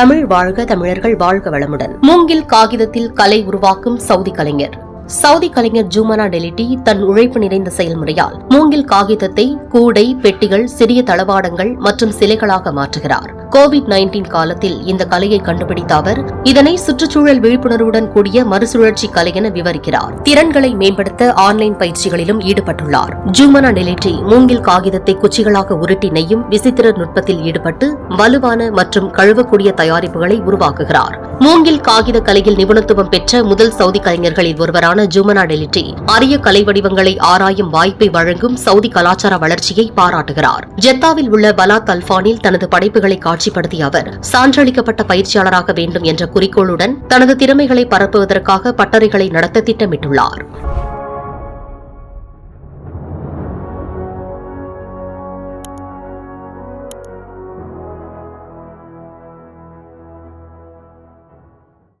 தமிழ் வாழ்க தமிழர்கள் வாழ்க வளமுடன். மூங்கில் காகிதத்தில் கலை உருவாக்கும் சவுதி கலைஞர். சவுதி கலைஞர் ஜூமனா டெலிட்டி தன் உழைப்பு நிறைந்த செயல்முறையால் மூங்கில் காகிதத்தை கூடை பெட்டிகள் சிறிய தளவாடங்கள் மற்றும் சிலைகளாக மாற்றுகிறார். கோவிட் 19 காலத்தில் இந்த கலையை கண்டுபிடித்த அவர் இதனை சுற்றுச்சூழல் விழிப்புணர்வுடன் கூடிய மறுசுழற்சி கலை என விவரிக்கிறார். திறன்களை மேம்படுத்த ஆன்லைன் பயிற்சிகளிலும் ஈடுபட்டுள்ளார். ஜூமனா டெலிட்டி மூங்கில் காகிதத்தை குச்சிகளாக உருட்டி நெய்யும் விசித்திர நுட்பத்தில் ஈடுபட்டு வலுவான மற்றும் கழுவக்கூடிய தயாரிப்புகளை உருவாக்குகிறார். மூங்கில் காகித கலையில் நிபுணத்துவம் பெற்ற முதல் சவுதி கலைஞர்களில் ஒருவரான ஜுமனா டெலிட்டி அரிய கலை வடிவங்களை ஆராயும் வாய்ப்பை வழங்கும் சவுதி கலாச்சார வளர்ச்சியை பாராட்டுகிறார். ஜெத்தாவில் உள்ள பலாத் அல்பானில் தனது படைப்புகளை காட்சிப்படுத்திய அவர் சான்றளிக்கப்பட்ட பயிற்சியாளராக வேண்டும் என்ற குறிக்கோளுடன் தனது திறமைகளை பரப்புவதற்காக பட்டறைகளை நடத்த திட்டமிட்டுள்ளார்.